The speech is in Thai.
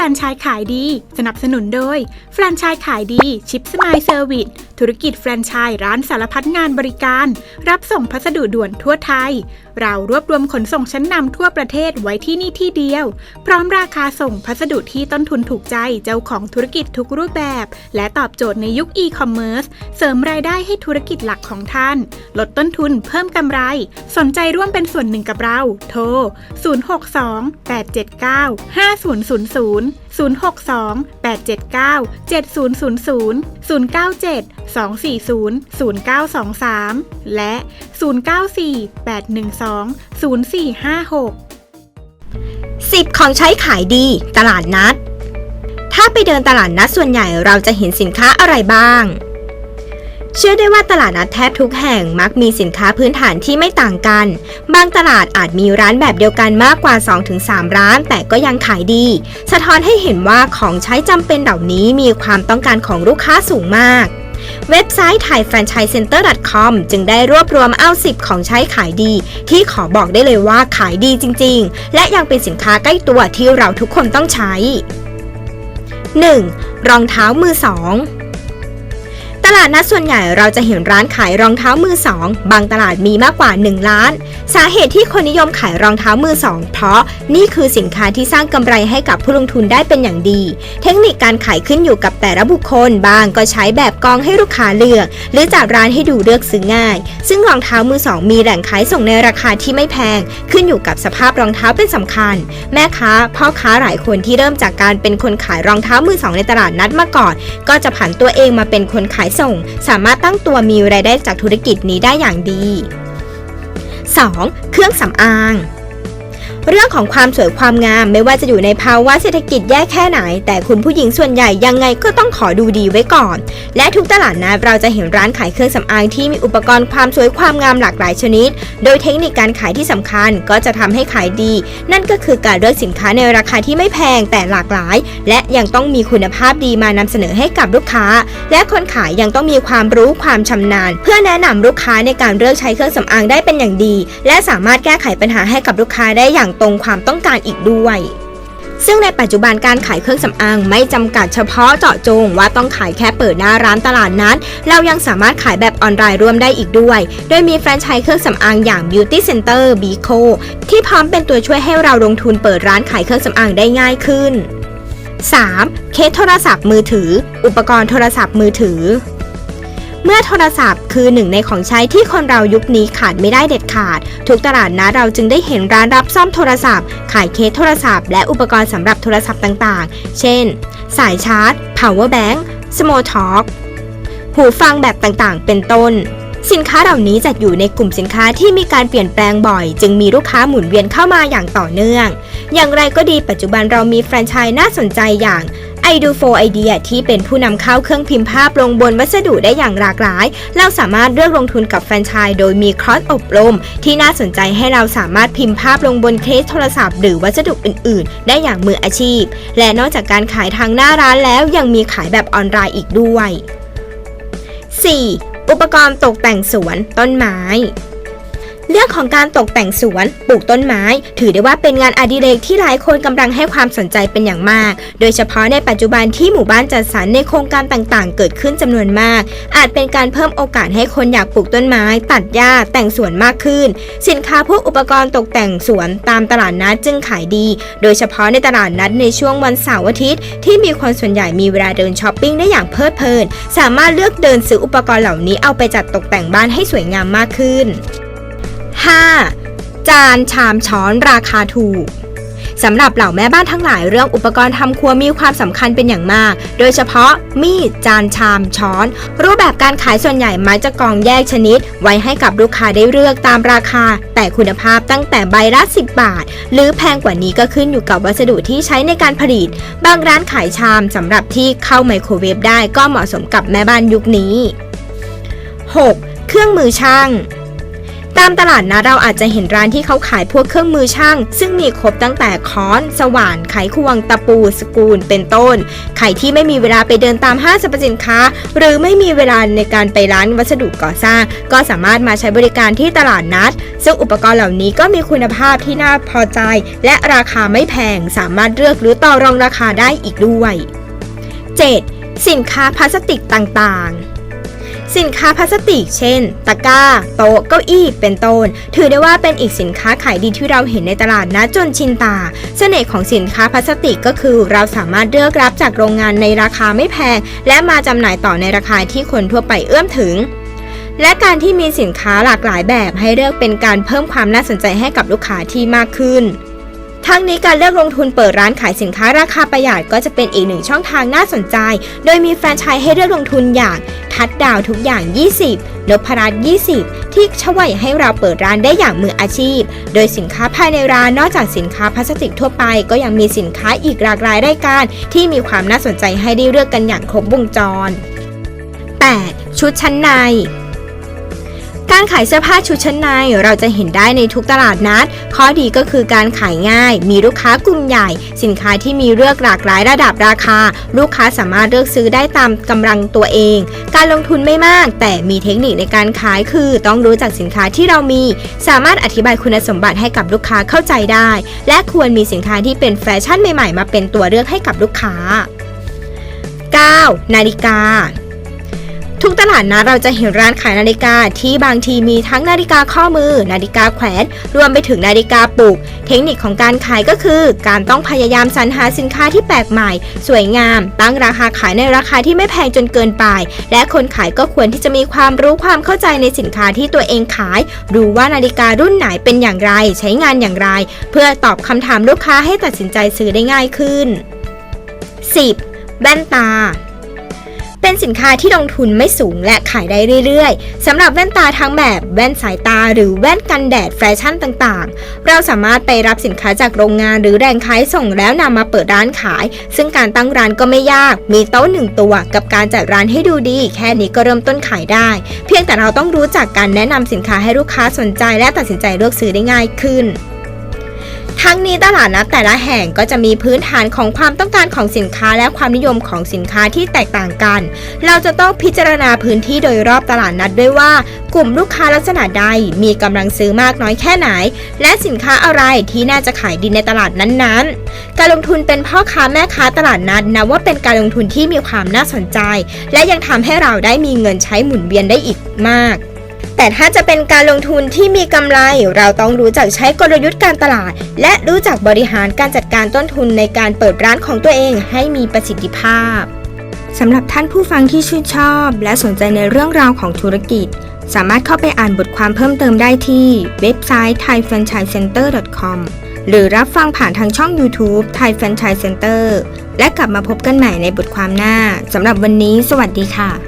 รนไชส์ขายดี สนับสนุนโดย แฟรนไชส์ขายดี ชิปสมายเซอร์วิสธุรกิจแฟรนไชส์ร้านสารพัดงานบริการ รับส่งพัสดุด่วนทั่วไทย เรารวบรวมขนส่งชั้นนำทั่วประเทศไว้ที่นี่ที่เดียว พร้อมราคาส่งพัสดุที่ต้นทุนถูกใจเจ้าของธุรกิจทุกรูปแบบ และตอบโจทย์ในยุคอีคอมเมิร์ซเสริมรายได้ให้ธุรกิจหลักของท่าน ลดต้นทุนเพิ่มกำไร สนใจร่วมเป็นส่วนหนึ่งกับเรา โทร 062 879 5000 062 879 7000 097 240 0923 และ 094 812 0456 10 ของใช้ขายดี ตลาดนัด ถ้าไปเดินตลาดนัดส่วนใหญ่เราจะเห็นสินค้าอะไรบ้าง เชื่อได้ว่าตลาดนัดแทบทุกแห่งมักมีสินค้าพื้นฐานที่ไม่ต่างกัน บางตลาดอาจมีร้านแบบเดียวกันมากกว่า 2-3 ร้าน แต่ก็ยังขายดี สะท้อนให้เห็นว่าของใช้จำเป็นเหล่านี้มีความต้องการของลูกค้าสูงมาก เว็บไซต์ thaifranchisecenter.com จึงได้รวบรวมเอา 10 ของใช้ขายดี ที่ขอบอกได้เลยว่าขายดีจริง ๆ และยังเป็นสินค้าใกล้ตัวที่เราทุกคนต้องใช้ 1. รองเท้ามือสอง ตลาดนัดส่วนใหญ่เราจะเห็นร้านขายรองเท้ามือสองบางตลาดมีมากกว่า 1 ล้าน สาเหตุที่คนนิยมขายรองเท้ามือสองเพราะนี่คือสินค้าที่สร้างกำไรให้กับผู้ลงทุนได้เป็นอย่างดี เทคนิคการขายขึ้นอยู่กับแต่ละบุคคลบางก็ใช้แบบกองให้ลูกค้าเลือก หรือจัดร้านให้ดูเลือกซื้อง่าย ซึ่งรองเท้ามือสองมีแหล่งขายส่งในราคาที่ไม่แพง ขึ้นอยู่กับสภาพรองเท้าเป็นสำคัญ แม่ค้าพ่อค้าหลายคนที่เริ่มจากการเป็นคนขายรองเท้ามือสองในตลาดนัดมาก่อน ก็จะผันตัวเองมาเป็นคนขายส่ง สามารถตั้งตัวมีรายได้จากธุรกิจนี้ได้อย่างดี 2. เครื่องสำอาง เรื่องของความสวยความงามไม่ว่าจะอยู่ในภาวะเศรษฐกิจแย่แค่ไหน แต่คุณผู้หญิงส่วนใหญ่ยังไงก็ต้องขอดูดีไว้ก่อน และทุกตลาดนัดเราจะเห็นร้านขายเครื่องสำอางที่มีอุปกรณ์ความสวยความงามหลากหลายชนิด โดยเทคนิคการขายที่สำคัญก็จะทำให้ขายดี นั่นก็คือการเลือกสินค้าในราคาที่ไม่แพงแต่หลากหลาย และยังต้องมีคุณภาพดีมานำเสนอให้กับลูกค้า และคนขายยังต้องมีความรู้ความชำนาญ เพื่อแนะนำลูกค้าในการเลือกใช้เครื่องสำอางได้เป็นอย่างดี และสามารถแก้ไขปัญหาให้กับลูกค้าได้อย่างตรงความต้องการอีกด้วย ซึ่งในปัจจุบันการขายเครื่องสำอางไม่จำกัดเฉพาะเจาะจงว่าต้องขายแค่เปิดหน้าร้านตลาดนั้น เรายังสามารถขายแบบออนไลน์ร่วมได้อีกด้วย โดยมีแฟรนไชส์เครื่องสำอางอย่าง Beauty Center b i c o ที่พร้อมเป็นตัวช่วยให้เราลงทุนเปิดร้านขายเครื่องสำอางได้ง่ายขึ้น 3. เคสโทรศัพท์มือถือ อุปกรณ์โทรศัพท์มือถือ เมื่อโทรศัพท์คือหนึ่งในของใช้ที่คนเรายุคนี้ขาดไม่ได้เด็ดขาด ทุกตลาดนะเราจึงได้เห็นร้านรับซ่อมโทรศัพท์ ขายเคสโทรศัพท์และอุปกรณ์สำหรับโทรศัพท์ต่างๆ เช่น สายชาร์จ power bank small talk หูฟังแบบต่างๆ เป็นต้น สินค้าเหล่านี้จัดอยู่ในกลุ่มสินค้าที่มีการเปลี่ยนแปลงบ่อย จึงมีลูกค้าหมุนเวียนเข้ามาอย่างต่อเนื่อง อย่างไรก็ดีปัจจุบันเรามีแฟรนไชส์น่าสนใจอย่าง i do for idea ที่เป็นผู้นำเข้าเครื่องพิมพ์ภาพลงบนวัสดุได้อย่างหลากหลาย เราสามารถเลือกลงทุนกับแฟรนไชส์โดยมีคอร์สอบรม ที่น่าสนใจให้เราสามารถพิมพ์ภาพลงบนเคสโทรศัพท์ หรือวัสดุอื่น ๆ ได้อย่างมืออาชีพ และนอกจากการขายทางหน้าร้านแล้วยังมีขายแบบออนไลน์อีกด้วย 4. อุปกรณ์ตกแต่งสวนต้นไม้ เรื่องของการตกแต่งสวน ปลูกต้นไม้ ถือได้ว่าเป็นงานอดิเรกที่หลายคนกำลังให้ความสนใจเป็นอย่างมาก โดยเฉพาะในปัจจุบันที่หมู่บ้านจัดสรรในโครงการต่างๆ เกิดขึ้นจำนวนมาก อาจเป็นการเพิ่มโอกาสให้คนอยากปลูกต้นไม้ ตัดหญ้าแต่งสวนมากขึ้น สินค้าพวกอุปกรณ์ตกแต่งสวนตามตลาดนัดจึงขายดี โดยเฉพาะในตลาดนัดในช่วงวันเสาร์อาทิตย์ที่มีคนส่วนใหญ่มีเวลาเดินช้อปปิ้งได้อย่างเพลิดเพลิน สามารถเลือกเดินซื้ออุปกรณ์เหล่านี้เอาไปจัดตกแต่งบ้านให้สวยงามมากขึ้น 5. จานชามช้อนราคาถูกสำหรับเหล่าแม่บ้านทั้งหลายเรื่องอุปกรณ์ทำครัวมีความสำคัญเป็นอย่างมาก โดยเฉพาะมีดจานชามช้อน รูปแบบการขายส่วนใหญ่มักจะกองแยกชนิด ไว้ให้กับลูกค้าได้เลือกตามราคา แต่คุณภาพตั้งแต่ใบละ10 บาท หรือแพงกว่านี้ก็ขึ้นอยู่กับวัสดุที่ใช้ในการผลิต บางร้านขายชามสำหรับที่เข้าไมโครเวฟได้ก็เหมาะสมกับแม่บ้านยุคนี้ 6. เครื่องมือช่าง ตามตลาดนะเราอาจจะเห็นร้านที่เขาขายพวกเครื่องมือช่าง ซึ่งมีครบตั้งแต่ค้อน สว่าน ไขควง ตะปู สกูล เป็นต้น ใครที่ไม่มีเวลาไปเดินตามห้างสรรพสินค้า หรือไม่มีเวลาในการไปร้านวัสดุก่อสร้าง ก็สามารถมาใช้บริการที่ตลาดนัด ซึ่งอุปกรณ์เหล่านี้ก็มีคุณภาพที่น่าพอใจ และราคาไม่แพง สามารถเลือกหรือต่อรองราคาได้อีกด้วย 7. สินค้าพลาสติกต่างๆ สินค้าพลาสติก เช่น ตะกร้า โต๊ะ เก้าอี้ เป็นต้น ถือได้ว่าเป็นอีกสินค้าขายดีที่เราเห็นในตลาดนะจนชินตา เสน่ห์ของสินค้าพลาสติกก็คือ เราสามารถเลือกรับจากโรงงานในราคาไม่แพง และมาจำหน่ายต่อในราคาที่คนทั่วไปเอื้อมถึงและการที่มีสินค้าหลากหลายแบบให้เลือกเป็นการเพิ่มความน่าสนใจให้กับลูกค้าที่มากขึ้น ทั้งนี้การเลือกลงทุนเปิดร้านขายสินค้าราคาประหยัดก็จะเป็นอีกหนึ่งช่องทางน่าสนใจ โดยมีแฟรนไชส์ให้เลือกลงทุนอย่าง ทัดดาวทุกอย่าง 20นพรัตน์20 ที่ช่วยให้เราเปิดร้านได้อย่างมืออาชีพ โดยสินค้าภายในร้านนอกจากสินค้าพลาสติกทั่วไป ก็ยังมีสินค้าอีกหลากหลายรายการ ที่มีความน่าสนใจให้ได้เลือกกันอย่างครบวงจร 8. ชุดชั้นใน การขายเสื้อผ้าชุดชั้นในเราจะเห็นได้ในทุกตลาดนัด ข้อดีก็คือการขายง่าย มีลูกค้ากลุ่มใหญ่ สินค้าที่มีเลือกหลากหลายระดับราคา ลูกค้าสามารถเลือกซื้อได้ตามกำลังตัวเอง การลงทุนไม่มาก แต่มีเทคนิคในการขายคือ ต้องรู้จักสินค้าที่เรามี สามารถอธิบายคุณสมบัติให้กับลูกค้าเข้าใจได้ และควรมีสินค้าที่เป็นแฟชั่นใหม่ๆ มาเป็นตัวเลือกให้กับลูกค้า 9. นาฬิกา ทุกตลาดนะเราจะเห็นร้านขายนาฬิกาที่บางทีมีทั้งนาฬิกาข้อมือ นาฬิกาแขวน รวมไปถึงนาฬิกาปลุก เทคนิคของการขายก็คือ การต้องพยายามสรรหาสินค้าที่แปลกใหม่ สวยงาม ตั้งราคาขายในราคาที่ไม่แพงจนเกินไป และคนขายก็ควรที่จะมีความรู้ความเข้าใจในสินค้าที่ตัวเองขาย รู้ว่านาฬิการุ่นไหนเป็นอย่างไร ใช้งานอย่างไร เพื่อตอบคำถามลูกค้าให้ตัดสินใจซื้อได้ง่ายขึ้น 10. แว่นตา เป็นสินค้าที่ลงทุนไม่สูงและขายได้เรื่อยๆสำหรับแว่นตาทั้งแบบแว่นสายตาหรือแว่นกันแดดแฟชั่นต่างๆ เราสามารถไปรับสินค้าจากโรงงานหรือแรงขายส่งแล้วนำมาเปิดร้านขาย ซึ่งการตั้งร้านก็ไม่ยาก มีโต๊ะหนึ่งตัวกับการจัดร้านให้ดูดี แค่นี้ก็เริ่มต้นขายได้ เพียงแต่เราต้องรู้จักการแนะนำสินค้าให้ลูกค้าสนใจ และตัดสินใจเลือกซื้อได้ง่ายขึ้น ทั้งนี้ตลาดนัดแต่ละแห่งก็จะมีพื้นฐานของความต้องการของสินค้าและความนิยมของสินค้าที่แตกต่างกัน เราจะต้องพิจารณาพื้นที่โดยรอบตลาดนัดด้วยว่า กลุ่มลูกค้าลักษณะใดมีกำลังซื้อมากน้อยแค่ไหน และสินค้าอะไรที่น่าจะขายดีในตลาดนั้นๆ การลงทุนเป็นพ่อค้าแม่ค้าตลาดนัดนับว่าเป็นการลงทุนที่มีความน่าสนใจ และยังทำให้เราได้มีเงินใช้หมุนเวียนได้อีกมาก แต่ถ้าจะเป็นการลงทุนที่มีกำไร เราต้องรู้จักใช้กลยุทธ์การตลาด และรู้จักบริหารการจัดการต้นทุนในการเปิดร้านของตัวเองให้มีประสิทธิภาพสำหรับท่านผู้ฟังที่ชื่นชอบ และสนใจในเรื่องราวของธุรกิจ สามารถเข้าไปอ่านบทความเพิ่มเติมได้ที่เว็บไซต์ thaifranchisecenter.com หรือรับฟังผ่านทางช่อง YouTube Thai Franchise Center และกลับมาพบกันใหม่ในบทความหน้าสำหรับวันนี้ สวัสดีค่ะ